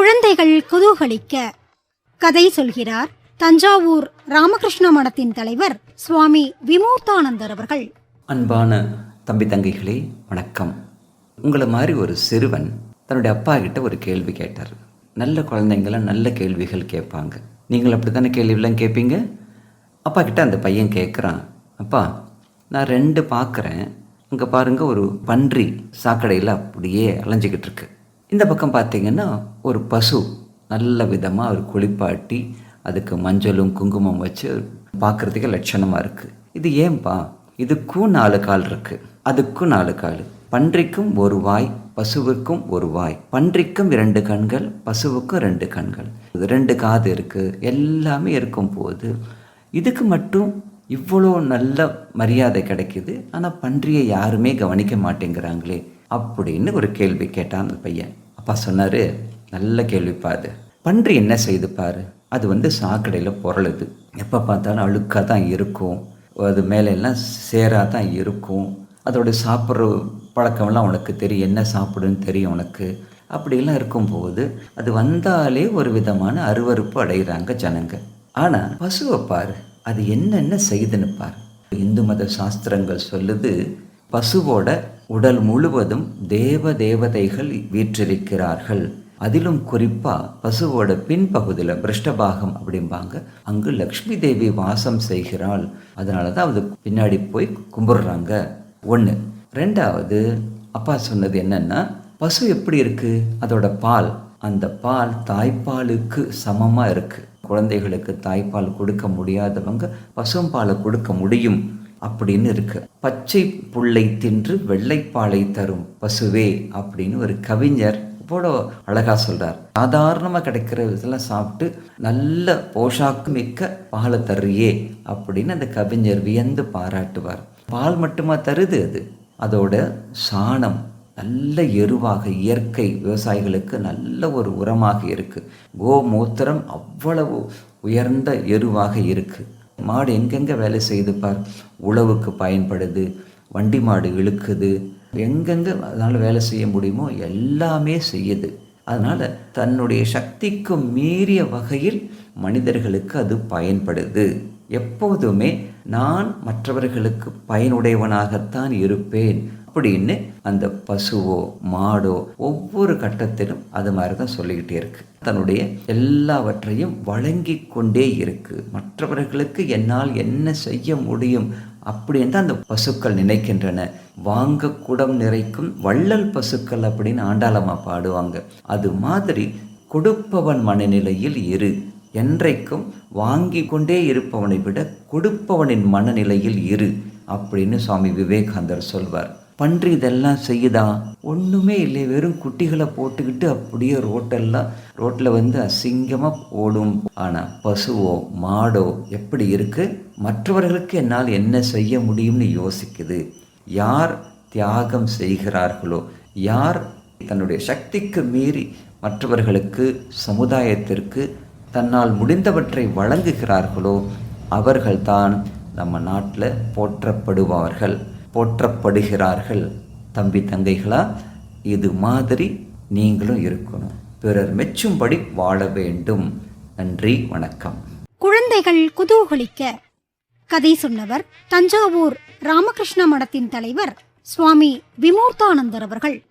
குழந்தைகள் குதூகலிக்க கதை சொல்கிறார் தஞ்சாவூர் ராமகிருஷ்ண மடத்தின் தலைவர் சுவாமி விமூர்த்தானந்தர் அவர்கள். அன்பான தம்பி தங்கைகளே வணக்கம். உங்களை மாதிரி ஒரு சிறுவன் தன்னுடைய அப்பா கிட்ட ஒரு கேள்வி கேட்டார். நல்ல குழந்தைங்களாம் நல்ல கேள்விகள் கேட்பாங்க. நீங்கள் அப்படி தானே கேள்விலாம் கேட்பீங்க? அப்பா கிட்ட அந்த பையன் கேட்குறான் அப்பா நான் ரெண்டு பார்க்குறேன். இங்கே பாருங்கள் ஒரு பன்றி சாக்கடையில் அப்படியே அலைஞ்சிக்கிட்டு இருக்கு. இந்த பக்கம் பார்த்தீங்கன்னா ஒரு பசு நல்ல விதமாக ஒரு குளிப்பாட்டி அதுக்கு மஞ்சளும் குங்குமம் வச்சு பார்க்குறதுக்கு லட்சணமாக இருக்குது இது ஏன்பா? இதுக்கும் நாலு கால் இருக்குது அதுக்கும் நாலு கால். பன்றிக்கும் ஒரு வாய் பசுவுக்கும் ஒரு வாய். பன்றிக்கும் இரண்டு கண்கள் பசுவுக்கும் ரெண்டு கண்கள். ரெண்டு காது இருக்குது எல்லாமே இருக்கும் போது இதுக்கு மட்டும் இவ்வளோ நல்ல மரியாதை கிடைக்குது. ஆனால் பன்றியை யாருமே கவனிக்க மாட்டேங்கிறாங்களே. அப்படின்னு ஒரு கேள்வி கேட்டான் அந்த பையன். அப்பா சொன்னார் நல்ல கேள்விப்பா அது. பன்றி என்ன செய்து பாரு? அது வந்து சாக்கடையில் புரளுது எப்போ பார்த்தாலும் அழுக்காக தான் இருக்கும். அது மேலே எல்லாம் சேராக தான் இருக்கும். அதோட சாப்பிட்ற பழக்கம்லாம் உனக்கு தெரியும். என்ன சாப்பிடுன்னு தெரியும் உனக்கு. அப்படிலாம் இருக்கும்போது அது வந்தாலே ஒரு விதமான அருவருப்பு அடைகிறாங்க ஜனங்க. ஆனால் பசுவை பாரு அது என்னென்ன செய்துன்னு பாரு. இந்து மத சாஸ்திரங்கள் சொல்லுது பசுவோட உடல் முழுவதும் தேவ தேவதைகள் வீற்றிருக்கிறார்கள். அதிலும் குறிப்பாக பசுவோட பின்பகுதியில் பிருஷ்டபாகம் அப்படிம்பாங்க. அங்கு லக்ஷ்மி தேவி வாசம் செய்கிறாள். அதனால தான் அது பின்னாடி போய் கும்பிடுறாங்க. ஒன்று ரெண்டாவது அப்பா சொன்னது என்னென்னா பசு எப்படி இருக்குது அதோட பால். அந்த பால் தாய்ப்பாலுக்கு சமமாக இருக்குது குழந்தைகளுக்கு தாய்ப்பால் கொடுக்க முடியாதவங்க பசும்பாலை கொடுக்க முடியும். அப்படின்னு இருக்கு. பச்சை புல்லை தின்று வெள்ளைப்பாலை தரும் பசுவே அப்படின்னு ஒரு கவிஞர் அவ்வளோ அழகா சொல்றார். சாதாரணமாக கிடைக்கிற இதெல்லாம் சாப்பிட்டு நல்ல போஷாக்கு மிக்க பாலை தருறியே அப்படின்னு அந்த கவிஞர் வியந்து பாராட்டுவார். பால் மட்டுமா தருது அது? அதோட சாணம் நல்ல எருவாக இயற்கை விவசாயிகளுக்கு நல்ல ஒரு உரமாக இருக்கு. கோமூத்திரம் அவ்வளவு உயர்ந்த எருவாக இருக்குது மாடு எங்கெங்க வேலை செய்து பார். உழவுக்கு பயன்படுது வண்டி மாடு இழுக்குது. எங்கெங்கே அதனால் வேலை செய்ய முடியுமோ எல்லாமே செய்யுது. அதனால் தன்னுடைய சக்திக்கு மீறிய வகையில் மனிதர்களுக்கு அது பயன்படுது. எப்போதுமே நான் மற்றவர்களுக்கு பயனுடையவனாகத்தான் இருப்பேன். அப்படின்னு அந்த பசுவோ மாடோ ஒவ்வொரு கட்டத்திலும் அது மாதிரி தான் சொல்லிக்கிட்டே இருக்கு. தன்னுடைய எல்லாவற்றையும் வழங்கி கொண்டே இருக்கு. மற்றவர்களுக்கு என்னால் என்ன செய்ய முடியும் அப்படின்னு தான் அந்த பசுக்கள் நினைக்கின்றன. வாங்க குடம் நிறைக்கும் வள்ளல் பசுக்கள் அப்படின்னு ஆண்டாளமா பாடுவாங்க. அது மாதிரி கொடுப்பவன் மனநிலையில் இரு. என்றைக்கும் வாங்கி கொண்டே இருப்பவனை விட கொடுப்பவனின் மனநிலையில் இரு அப்படின்னு சுவாமி விவேகானந்தர் சொல்வார். பன்றி இதெல்லாம் செய்யுதா? ஒன்றுமே இல்லை. வெறும் குட்டிகளை போட்டுக்கிட்டு அப்படியே ரோட்டெல்லாம் ரோட்டில் வந்து அசிங்கமாக ஓடும். ஆனால் பசுவோ மாடோ எப்படி இருக்குது மற்றவர்களுக்கு என்னால் என்ன செய்ய முடியும்னு யோசிக்குது. யார் தியாகம் செய்கிறார்களோ யார் தன்னுடைய சக்திக்கு மீறி மற்றவர்களுக்கு சமுதாயத்திற்கு தன்னால் முடிந்தவற்றை வழங்குகிறார்களோ அவர்கள்தான் நம்ம நாட்டில் போற்றப்படுவார்கள். போற்றப்படுகிறார்கள் தம்பி தங்கைகளா? இது மாதிரி நீங்களும் இருக்கணும். பிறர் மெச்சும்படி வாழ வேண்டும். நன்றி வணக்கம். குழந்தைகள் குதூகலிக்க. கதை சொன்னவர் தஞ்சாவூர் ராமகிருஷ்ண மடத்தின் தலைவர் சுவாமி விமூர்த்தானந்தர் அவர்கள்.